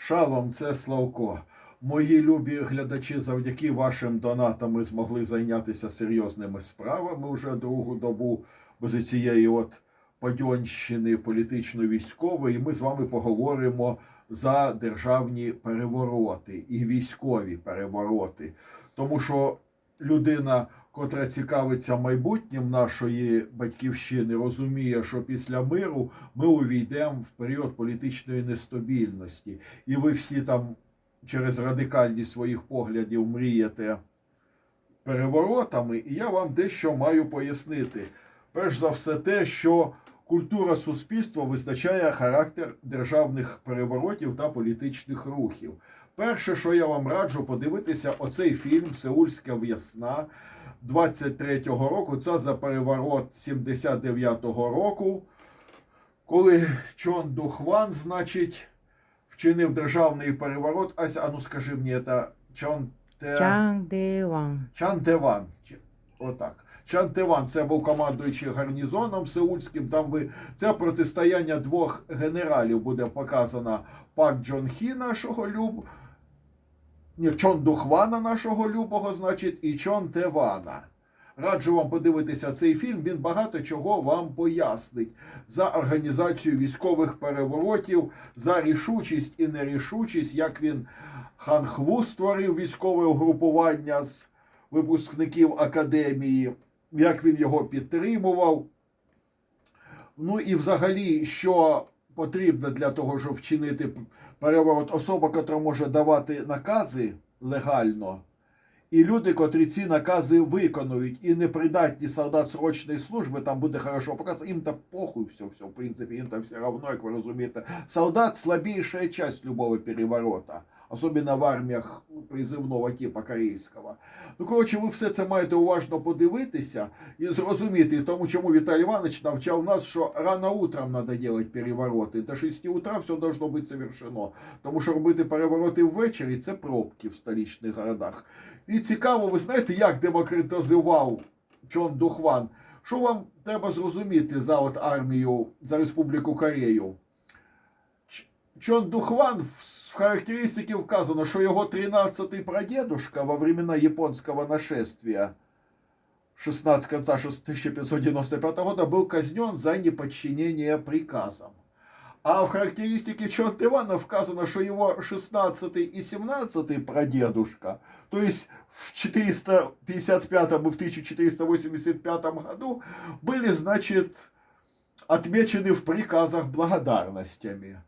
Шалом, це Славко. Мої любі глядачі, завдяки вашим донатам ми змогли зайнятися серйозними справами вже другу добу без цієї от падьонщини політично-військової. І ми з вами поговоримо за державні перевороти і військові перевороти. Тому що людина, котра цікавиться майбутнім нашої батьківщини, розуміє, що після миру ми увійдемо в період політичної нестабільності, і ви всі там через радикальність своїх поглядів мрієте переворотами, і я вам дещо маю пояснити. Перш за все, те, що культура суспільства визначає характер державних переворотів та політичних рухів. Перше, що я вам раджу, подивитися оцей фільм Сеульська в'ясна 23-го року. Це за переворот 79-го року, коли Чон Духван, значить, вчинив державний переворот. Ася, а ну скажи мені, це Чон Те... Чантеван. Чи- Отак. Чантеван це був командуючий гарнізоном Сеульським. Там ви це протистояння двох генералів буде показано Пак Джон Хі, нашого люб. Чон Духвана нашого любого, значить, і Чон Тевана. Раджу вам подивитися цей фільм. Він багато чого вам пояснить за організацію військових переворотів, за рішучість і нерішучість, як він Хан Хву створив військове угрупування з випускників академії, як він його підтримував. Ну і взагалі, що потрібно для того, щоб вчинити переворот, особа, яка може давати накази легально, і люди, котрі ці накази виконують, і непридатні солдат срочної служби, там буде хорошо показано, їм то похуй все, все, в принципі, їм там все равно, як ви розумієте. Солдат слабіша часть любого переворота. Особенно в арміях призивного типу корейського. Ну, коротше, ви все це маєте уважно подивитися і зрозуміти, тому чому Віталій Іванович навчав нас, що рано утром треба робити перевороти. До 6 утра все должно бути совершено. Тому що робити перевороти ввечері це пробки в столичних городах. І цікаво, ви знаєте, як демократизував Чон Духван. Що вам треба зрозуміти за от армію за Республіку Корею? Чон Духван в характеристике вказано, що його 13-й прадедушка во времена японского нашествия 16 конца 1595 года был казнен за неподчинение приказам. А в характеристике Чон Тивана вказано, что его 16 и 17 прадедушка, то есть в 455 и в 1485 году, были, значит, отмечены в приказах благодарностями.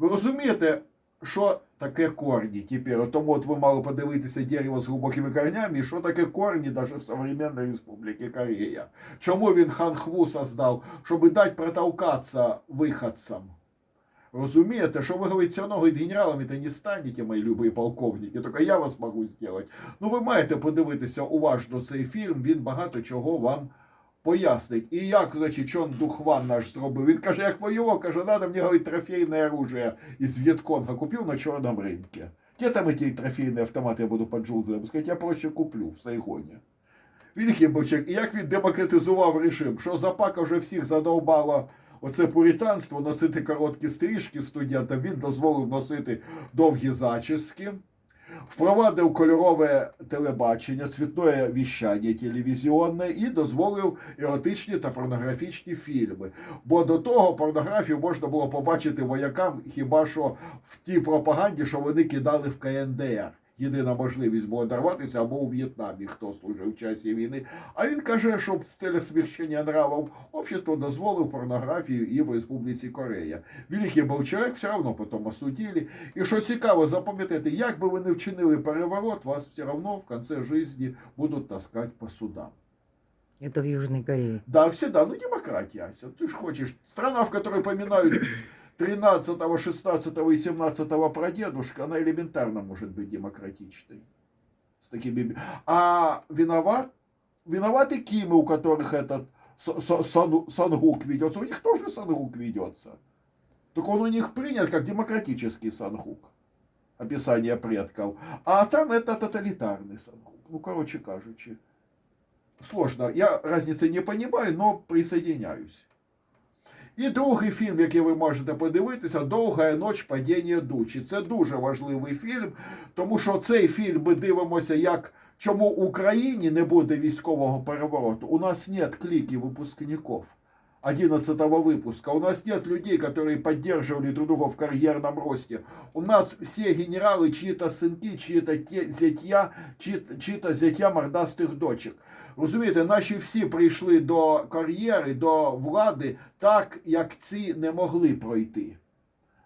Ви розумієте, що таке корні тепер? Тому от ви мали подивитися дерево з глибокими корнями, і що таке корні навіть в современной Республіці Корея. Чому він хан Хву создав? Щоб дати протолкатися виходцям. Розумієте, що ви говорите, все одно генералами то не станете, мої любі полковники, тільки я вас можу зробити. Ну, ви маєте подивитися уважно цей фільм, він багато чого вам пояснить. І як, значить, Чон Духван наш зробив? Він каже, як воював, каже, надо мені, говорить, трофейне оружие із В'єтконга купив на чорному ринку. Где там эти трофейні автомати я буду по джунглям? Сказать, я проще куплю в Сайгоні. Великий Бочек, і як він демократизував режим, що запака вже всіх задовбало оце пуританство, носити короткі стрижки студентам, він дозволив носити довгі зачіски, впровадив кольорове телебачення, цвітне віщання телевізіонне і дозволив еротичні та порнографічні фільми. Бо до того порнографію можна було побачити воякам хіба що в тій пропаганді, що вони кидали в КНДР. Єдина можливість була дорватися або у В'єтнамі, хто служив в часі війни. А він каже, що в цілях сміщення нравів общество дозволив порнографію і в Республіці Корея. Великий був чоловік, все одно потім осудили. І що цікаво, запам'ятайте, як би ви не вчинили переворот, вас все одно в кінці житті будуть таскати по судам. Это в Южной Корее. Да, всегда. Ну, демократия, Ася. Ты ж хочешь. Страна, в которой поминают 13, 16 и 17 прадедушка, она элементарно может быть демократичной. С такими... А виноват, виноваты Кимы, у которых этот Сан- Сангук ведется. У них тоже Сангук ведется. Только он у них принят как демократический Сангук. Описание предков. А там это тоталитарный Сангук. Ну, короче кажучи. Сложно. Я разницы не понимаю, но присоединяюсь. І другий фільм, який ви можете подивитися, Довга ніч падіння дучі. Це дуже важливий фільм, тому що цей фільм ми дивимося, як чому в Україні не буде військового перевороту. У нас нет кліків випускників. 11 выпуска. У нас нет людей, которые поддерживали друг друга в карьерном росте. У нас все генералы чьи-то сынки, чьи-то те- зятья, чьи- чьи-то зятья мордастих дочек. Розумієте, наші всі прийшли до кар'єри, до влади так, як ці не могли пройти.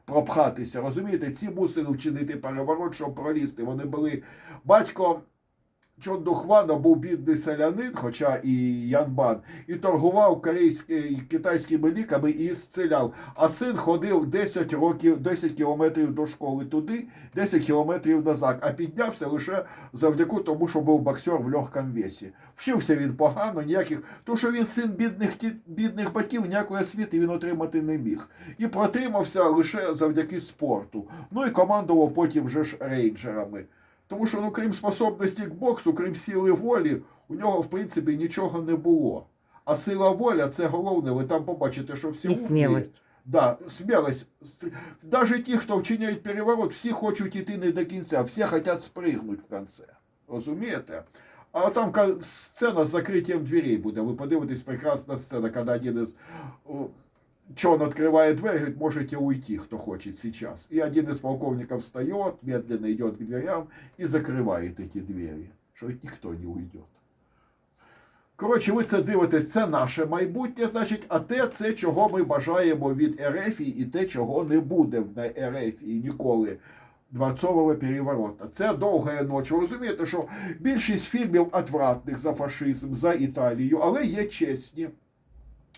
Пропхатися. Розумієте, ці мусили вчинити переворот, щоб пролізти. Вони були батько Чондухвана був бідний селянин, хоча і Янбан, і торгував корейські, китайськими ліками і зціляв. А син ходив 10 років, 10 кілометрів до школи туди, 10 кілометрів назад, а піднявся лише завдяки тому, що був боксер в легкому весі. Вчився він погано, ніяких, тому що він син бідних, бідних батьків, ніякої освіти він отримати не міг. І протримався лише завдяки спорту. Ну і командував потім вже ж рейнджерами. Тому що, ну, крім способності к боксу, крім сили волі, у нього, в принципі, нічого не було. А сила воля це головне. Ви там побачите, що всі И умні. смелость. Да, смелость. Даже ті, хто вчиняють переворот, всі хочуть іти не до кінця, всі хочуть спригнути в кінці. Розумієте? А там сцена з закриттям дверей буде. Ви подивитесь, прекрасна сцена, коли один із Чон открывает дверь, говорит, можете уйти, кто хочет сейчас. И один из полковников встает, медленно идет к дверям и закрывает эти двери, що ніхто не уйдет. Коротше, ви це дивитесь, це наше майбутнє, значить, а те, це чого ми бажаємо від Ерефії, і те, чого не буде в Ерефії ніколи. Дворцового переворота. Це довга ніч. Ви розумієте, що більшість фільмів отвратних за фашизм, за Італію, але є чесні,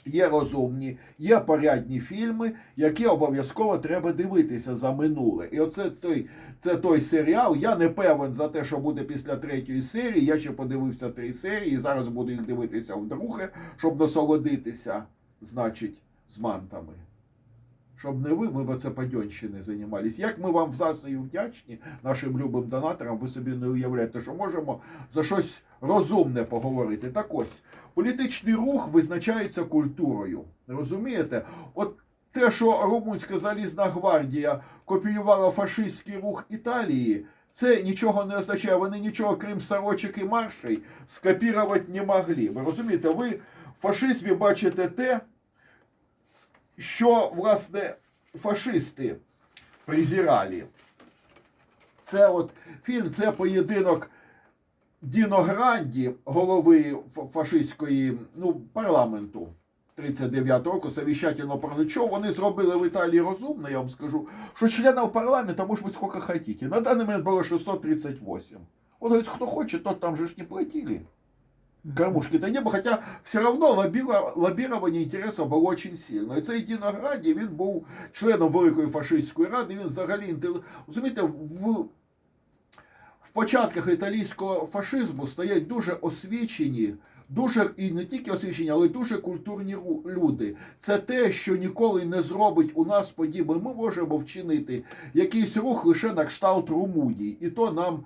є розумні, є порядні фільми, які обов'язково треба дивитися за минуле. І оце той, це той серіал. Я не певен за те, що буде після третьої серії. Я ще подивився три серії, і зараз буду їх дивитися вдруге, щоб насолодитися, значить, з мантами. Щоб не ви, ми б це падьонщини займались. Як ми вам засою вдячні, нашим любим донаторам, ви собі не уявляєте, що можемо за щось розумне поговорити. Так ось, політичний рух визначається культурою. Розумієте? От те, що Румунська залізна гвардія копіювала фашистський рух Італії, це нічого не означає. Вони нічого, крім сорочок і маршей, скопірувати не могли. Ви розумієте, ви в фашизмі бачите те, що, власне, фашисти презирали. Це от фільм, це поєдинок Діно Гранді, голови фашистської ну, парламенту 39 року, совіщательно Парничов, вони зробили в Італії розумно, я вам скажу, що членів парламенту може бути скільки хотите. На даний момент було 638. Он говорит, кто хочет, тот там же ж не платили. Кормушки-то не было, хотя все лобіла- лоббирование інтересів було очень сильно. І цей Діно Гранді, він був членом Великої фашистської ради, він взагалі розумієте, в, в початках італійського фашизму стоять дуже освічені, дуже і не тільки освічені, але й дуже культурні люди. Це те, що ніколи не зробить у нас подібне. Ми можемо вчинити якийсь рух лише на кшталт Румунії, і то нам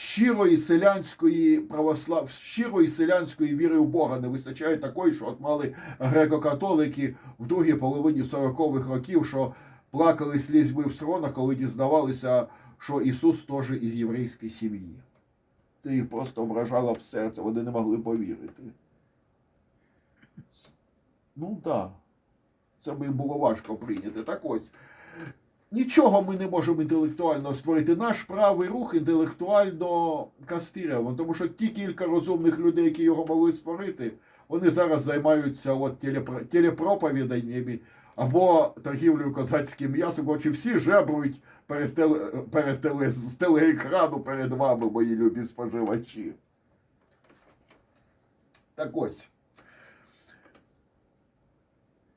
щирої селянської православ, щирої селянської віри в Бога не вистачає такої, що от мали греко-католики в другій половині 40-х років, що плакали слізьми в сронах, коли дізнавалися, що Ісус теж із єврейської сім'ї. Це їх просто вражало в серце, вони не могли повірити. Ну так. Да. Це би було важко прийняти. Так ось. Нічого ми не можемо інтелектуально створити. Наш правий рух інтелектуально кастирований, тому що ті кілька розумних людей, які його могли створити, вони зараз займаються от телепро- телепроповіданнями або торгівлею козацьким м'ясом, хоче всі жебрують перед, теле, перед теле, з телеекрану перед вами, мої любі споживачі. Так ось.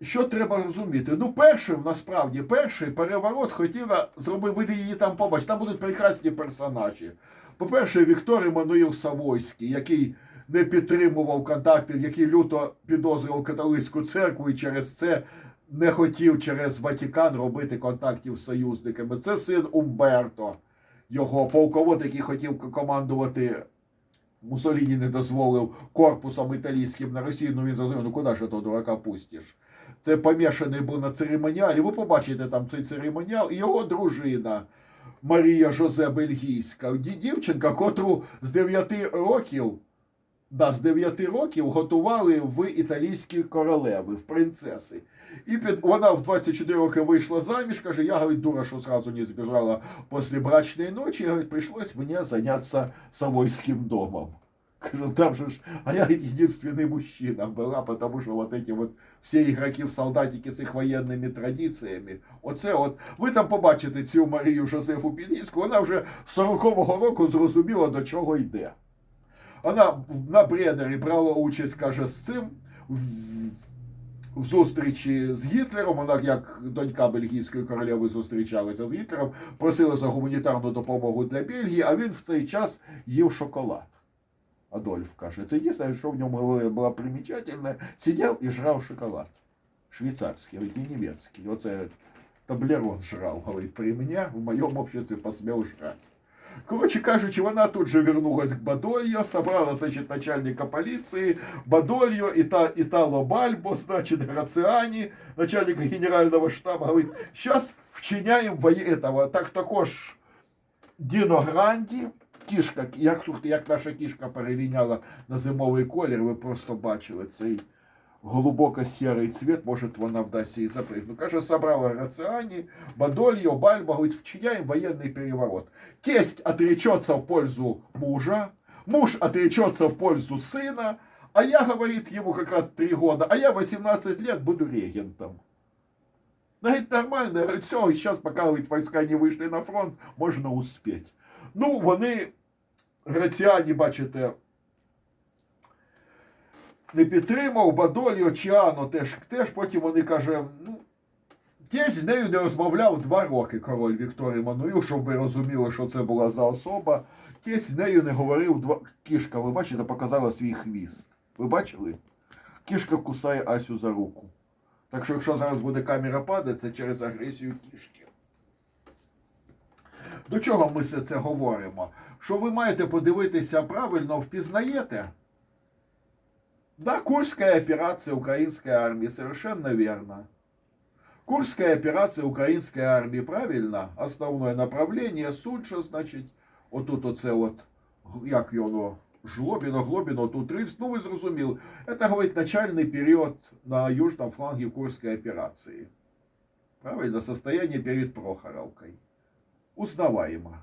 Що треба розуміти? Ну, першим, насправді, перший переворот хотіла зробити, її там побачите. Там будуть прекрасні персонажі. По-перше, Віктор Еммануїл Савойський, який не підтримував контакти, який люто підозрював католицьку церкву і через це не хотів через Ватикан робити контактів з союзниками. Це син Умберто, його полковод, який хотів командувати. Мусоліні не дозволив корпусом італійським на Росію, ну він зрозумів, ну куди ж того дурака пустиш? Це помішаний був на церемоніалі. Ви побачите там цей церемоніал, і його дружина Марія Жозе Бельгійська, дівчинка, котру з 9 років. Да, з 9 років готували в італійські королеви, в принцеси. І під, вона в 24 роки вийшла заміж, каже, я, говорит, дура, що сразу не збіжала після брачної ночі, говорит, прийшлось мені зайнятися Савойським домом. Кажу, там же ж, а я говорит, единственный мужчина была, потому что вот эти вот всі ігроки в солдатики з їх воєнними традиціями. Оце от, ви там побачите цю Марію Жозефу Білійську, вона вже з 40-го року зрозуміла, до чого йде. Вона на Бредері брала участь, каже, з цим в, в зустрічі з Гітлером. Вона, як донька бельгійської королеви, зустрічалася з Гітлером, просила за гуманітарну допомогу для Бельгії, а він в цей час їв шоколад. Адольф каже, це єдине, що в ньому було примечательне, сидів і жрав шоколад. Швейцарський, говорить, не німецький. Оце таблерон жрав, говорить, при мені в моєму обществі посмів жрати. Коротше кажучи, вона тут же вернулась к Бадольо, собрала, значит, начальника полиции, Бадольо, Ита, Итало Бальбо, значит, Грациани, начальника генерального штаба, говорит, сейчас вчиняем воє этого, так також Діно Гранді, кішка, як, слухайте, як наша кішка переліняла на зимовий колір, ви просто бачили цей глибоко-сірий цвіт, може вона вдасться і запригнути. Каже, собрала Грациани, Бадольо, Бальбо, говорит, вчиняем военный переворот. Тесть отречется в пользу мужа, муж отречется в пользу сына, а я, говорит, ему как раз три года, а я 18 лет буду регентом. Говорит, нормально, говорит, все, и сейчас, пока говорит, войска не вийшли на фронт, можна успеть. Ну, вони, граціані, бачите, не підтримав, Бадоліо, Чіано теж, теж потім вони каже, ну, Тесть з нею не розмовляв два роки король Вікторій Мануїл, щоб ви розуміли, що це була за особа. Тесть з нею не говорив два. Кішка, ви бачите, показала свій хвіст. Ви бачили? Кішка кусає Асю за руку. Так що, якщо зараз буде камера падати, це через агресію кішки. До чого ми це говоримо? Що ви маєте подивитися правильно, впізнаєте? Да, Курская операция украинской армии, совершенно верно. Курская операция украинской армии, правильно? Основное направление, Суджа, значить, отут оце от, як його, Жлобіно, Глобіно, тут Рильс, ну ви зрозуміли. Это, говорить, начальный период на южном фланге Курской операции. Правильно, состояние перед Прохоровкой. Узнаваемо.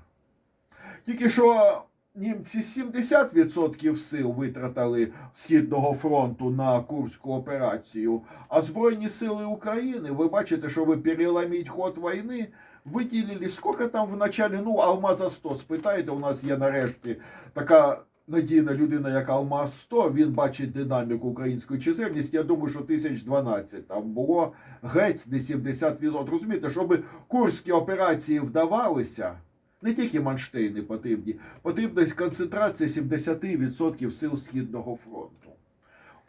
Тільки що німці 70% сил витратили Східного фронту на Курську операцію, а Збройні сили України, ви бачите, що ви переломіть ход війни, виділили, скільки там в началі, ну, Алмаза 100, спитайте, у нас є нарешті така надійна людина, як Алмаз 100, він бачить динаміку української чисельності, я думаю, що 1012 там було геть не 70%. Розумієте, щоб курські операції вдавалися, не тільки Манштейни потрібні, потрібна концентрація 70% сил Східного фронту.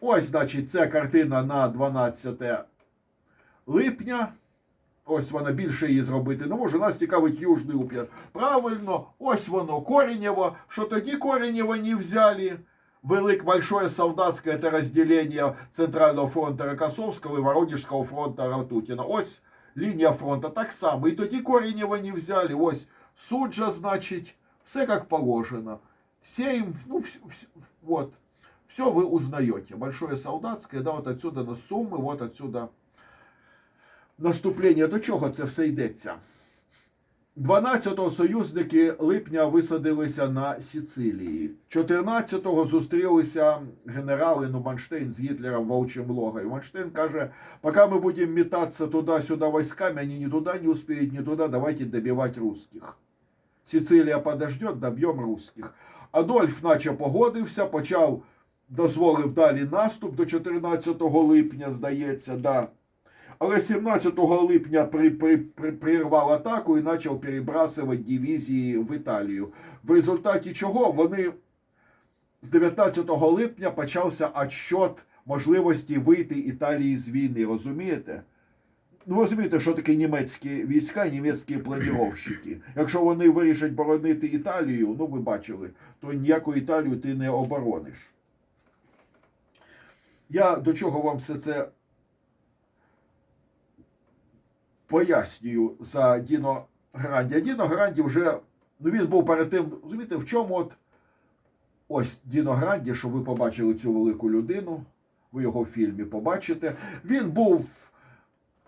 Ось, значить, це картина на 12 липня. Ось вона більше її зробити не може. Нас цікавить Южний упір. Правильно, ось воно Коренєво. Що тоді Коренєво не взяли? Велик большое солдатское это разделение Центрального фронта Рокоссовского і Воронежського фронта Ратутіна. Ось лінія фронту так само. І тоді Коренєва не взяли. Ось суджа, значить, все як положено. Сейм, ну, вс- вс- вот. Все вы узнаете. Большое солдатское, да, вот отсюда на Сумы, вот отсюда наступлення. До чого це все йдеться? 12-го союзники липня висадилися на Сицилії. 14-го зустрілися генерали Нуманштейн з Гітлером в Логові. Манштейн каже, пока мы будем метаться туда-сюда войсками, они ни туда не успеют, ни туда, давайте добивать русских. Сицилія подождет, доб'ємо русских. Адольф наче погодився, почав, дозволив далі наступ до 14 липня, здається, да. Але 17 липня при, при, при, прирвав атаку і почав перебрасувати дивізії в Італію. В результаті чого вони з 19 липня почався отсчет можливості вийти Італії з війни. Розумієте? Ну, розумієте, що таке німецькі війська, німецькі планувальщики. Якщо вони вирішать боронити Італію, ну ви бачили, то ніяку Італію ти не оборониш. Я до чого вам все це пояснюю за Діно Гранді. Діно Гранді вже, ну він був перед тим, розумієте, в чому от ось Діно Гранді, що ви побачили цю велику людину, ви його в фільмі побачите. Він був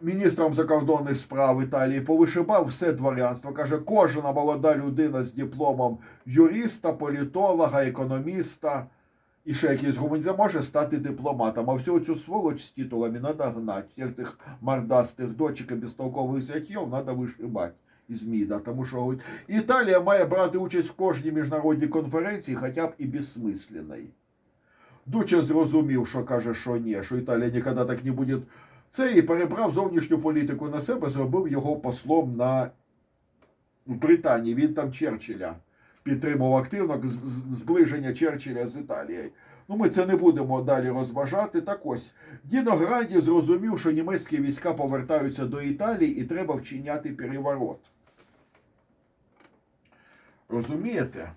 міністром закордонних справ Італії, повишибав все дворянство. Каже, кожна молода людина з дипломом юриста, політолога, економіста і ще якийсь гуманітар може стати дипломатом. А всю цю сволоч з титулами треба гнати. Всіх цих мордастих дочок і безтолкових зятьів треба вишибати із МІДа. Тому що говорить, Італія має брати участь в кожній міжнародній конференції, хоча б і безсмисленної. Дуче зрозумів, що каже, що ні, що Італія ніколи так не буде. Це і перебрав зовнішню політику на себе, зробив його послом на в Британії. Він там Черчилля підтримував активно зближення Черчилля з Італією. Ну, ми це не будемо далі розважати. Так ось Діно Гранді зрозумів, що німецькі війська повертаються до Італії і треба вчиняти переворот. Розумієте?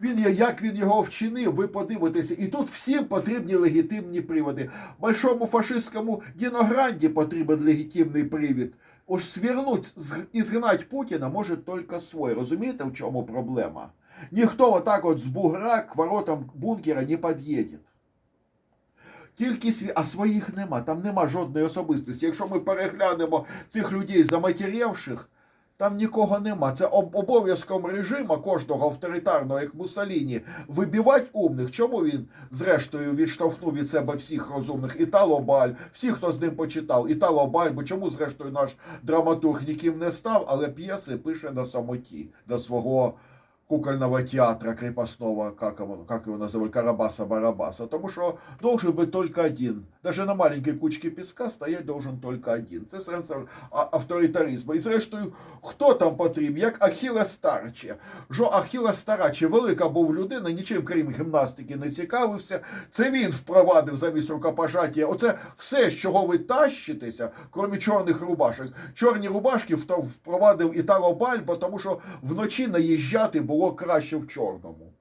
Він як він його вчинив, ви подивитеся. І тут всім потрібні легітимні приводи. Большому фашистському Діногранді потрібен легітимний привід. Уж свернуть і згнати Путіна може тільки свой. Розумієте, в чому проблема? Ніхто отак от з бугра к воротам бункера не під'їде. Тільки сві... а своїх нема, там нема жодної особистості. Якщо ми переглянемо цих людей заматерівших, там нікого нема. Це об- обов'язком режиму кожного авторитарного, як Муссоліні, вибивати умних. Чому він, зрештою, відштовхнув від себе всіх розумних? Італо Баль, всі, хто з ним почитав, Італо Баль, бо чому, зрештою, наш драматург ніким не став, але п'єси пише на самоті, до свого кукольного театра крепостного, как его, как его называли, Карабаса-Барабаса. Потому что должен быть только один. Даже на маленькой кучке песка стоять должен только один. Це сенс авторитаризму. І зрештою, хто там потрібен? Як Ахіле Старче. Жо Ахіле Стараче, велика був людина, нічим крім гімнастики не цікавився. Це він впровадив замість рукопожаття. Оце все, з чого ви тащитеся, крім чорних рубашок. Чорні рубашки впровадив Італо Бальбо, тому що вночі наїжджати було краще в чорному.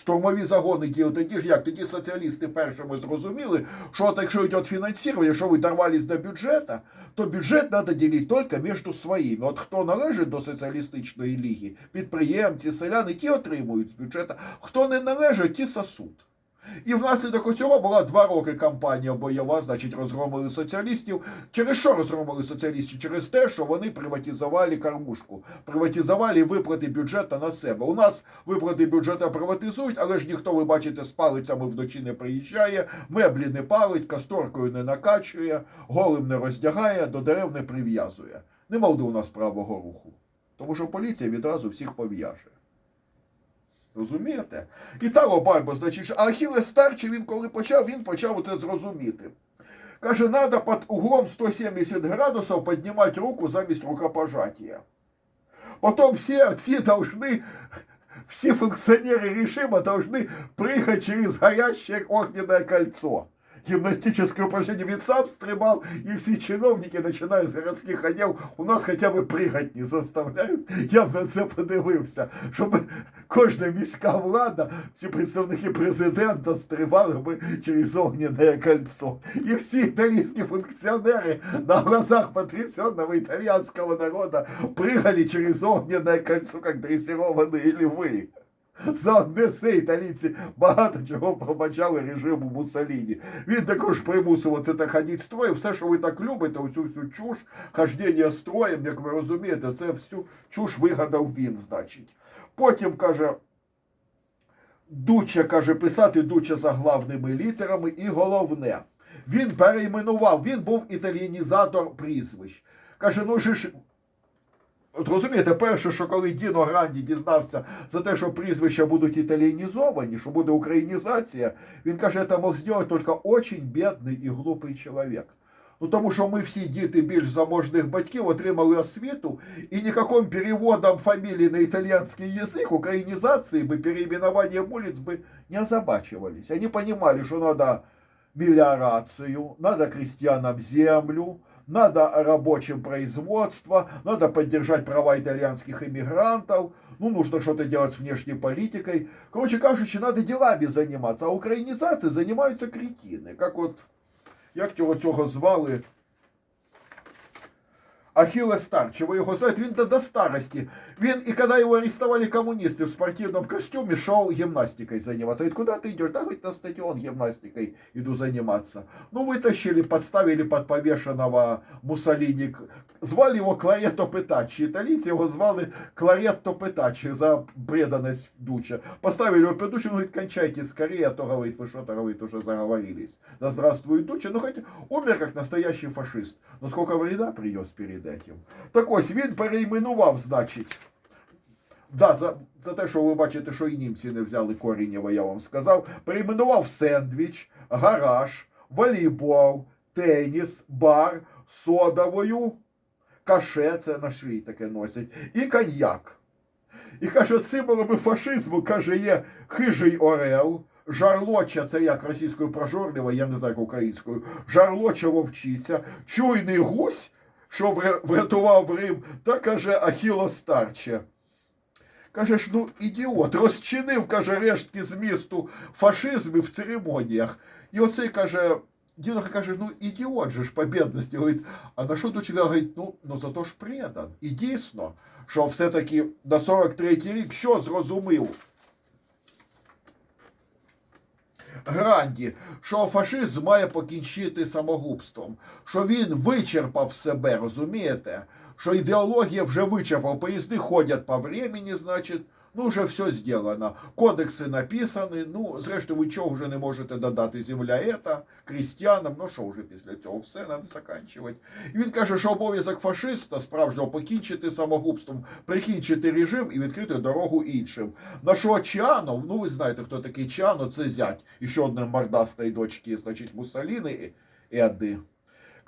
Штурмові загони діяли тоді ж як? Тоді соціалісти першими зрозуміли, що от якщо йде фінансування, що ви дорвались до бюджету, то бюджет треба ділити тільки між своїми. От хто належить до соціалістичної ліги, підприємці, селяни, ті отримують з бюджету. Хто не належить, ті сосуд. І внаслідок усього була два роки кампанія бойова, значить, розгромили соціалістів. Через що розгромили соціалістів? Через те, що вони приватизували кормушку, приватизували виплати бюджету на себе. У нас виплати бюджету приватизують, але ж ніхто, ви бачите, з палицями вночі не приїжджає, меблі не палить, касторкою не накачує, голим не роздягає, до дерев не прив'язує. Нема у нас правого руху. Тому що поліція відразу всіх пов'яже. Розумієте? Італо Бальбо, значить, а Ахілес старший, він коли почав, він почав це зрозуміти. Каже, треба під углом 170 градусів піднімати руку замість рукопожаття. Потім всі ці должны, всі функціонери режиму должны прыгать через горящее огненное кольцо. Гимнастическое упражнение він сам стрибав, і всі чиновники, починаючи з городських отдел, у нас хоча б пригати не заставляють. Я б на це подивився, щоб кожна міська влада, всі представники президента стрибали би через огненне кольцо. І всі італійські функціонери на глазах потрясенного итальянского народа прыгали через огненное кольцо, як дрессированные львы. За одне це італійці багато чого пробачали режиму Муссоліні. Він також примусив це так ходити строєм. Все, що ви так любите, оцю всю чуш, хождення строєм, як ви розумієте, це всю чуш вигадав він, значить. Потім каже. Дуча каже писати Дуча заглавними літерами, і головне, він перейменував, він був італіянізатор прізвищ. Каже, ну ж. От розумієте, перше, що коли Діно Гранді дізнався за те, що прізвища будуть італіянізовані, що буде українізація, він каже, це мог зробити тільки дуже бідний і глупий чоловік. Ну тому що ми всі діти більш заможних батьків отримали освіту, і ніяким переводом фамілії на італійський язик, українізації би, переименованием вулиць би не озабачивались. Они понимали, что надо мелиорацию, надо крестьянам землю, надо рабочим производство, надо поддержать права итальянских иммигрантов, ну, нужно что-то делать с внешней политикой. Короче, кажучи, надо делами заниматься, а украинизацией занимаются кретины. Как вот, як цього цього звали? Ахиллес Старче, ви його знаєте, він до, до старості. Він, і коли його арестовали комуністи в спортивному костюме, шел гимнастикой заниматься. Говорит, куда ты идешь? Да, говорит, на стадион гимнастикой иду заниматься. Ну, вытащили, подставили под повешенного Муссолини. К- Звали его Кларетто Петачи. Италийцы его звали Кларетто Петачи за преданность Дуча. Поставили его перед Дучем, он говорит, кончайте скорее, а то, говорит, вы что-то, говорит, уже заговорились. Да здравствует Дуча. Ну, хотя умер как настоящий фашист. Но сколько вреда принес перед этим. Так ось, він перейменував, значить, Да, за, за те, що ви бачите, що і німці не взяли Корінєва, я вам сказав. Перейменував сендвіч, гараж, волейбол, теніс, бар, содовою, каше, це на шиї таке носять, і коньяк. І каже, символами фашизму, каже, є хижий орел, жарлоча, це як російською прожорлива, я не знаю, як українською, жарлоча вовчиця, чуйний гусь, що врятував Рим, та каже Ахіло старче. Каже ж, ну ідіот, розчинив, каже, рештки змісту фашизму в церемоніях. І оцей каже, дідуха каже, ну ідіот же ж по бідності. Говорить, а на що дочі говорить, ну, ну зато ж предан. І дійсно, що все-таки на 43-й рік що зрозумів? Гранді, що фашизм має покінчити самогубством, що він вичерпав себе, розумієте? Що ідеологія вже вичерпав, поїзди ходять по времени, значить, ну вже все зроблено. Кодекси написані, ну, зрештою, ви чого вже не можете додати земля ета, крістіянам, ну що вже після цього, все треба закінчувати. І він каже, що обов'язок фашиста справжнього покінчити самогубством, прикінчити режим і відкрити дорогу іншим. На що Чанов, ну ви знаєте, хто такий Чано, це зять і ще одне мордастої дочки, значить, Муссоліни Едди.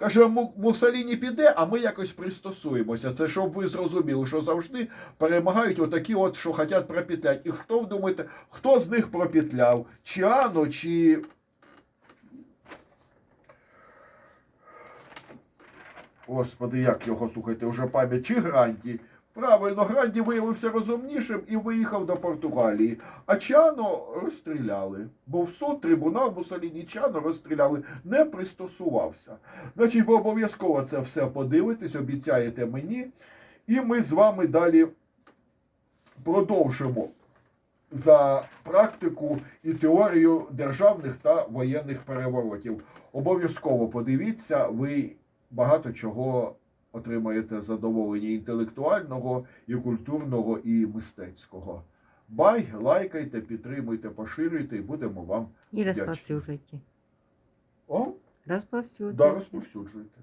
Каже, Му- Муссоліні піде, а ми якось пристосуємося. Це щоб ви зрозуміли, що завжди перемагають отакі, от, що хочуть пропетляти. І хто думаєте, хто з них пропетляв? Чіано чи. Господи, як його слухайте, вже пам'ять чи Гранді? Правильно, Гранді виявився розумнішим і виїхав до Португалії. А Чано розстріляли. Бо в суд трибунал Мусоліні Чано розстріляли, не пристосувався. Значить, ви обов'язково це все подивитесь, обіцяєте мені. І ми з вами далі продовжимо за практику і теорію державних та воєнних переворотів. Обов'язково подивіться, ви багато чого отримаєте задоволення інтелектуального, і культурного, і мистецького. Бай, лайкайте, підтримуйте, поширюйте, і будемо вам І Вдячний. розповсюджуйте. о, Розповсюджуйте. да, розповсюджуйте.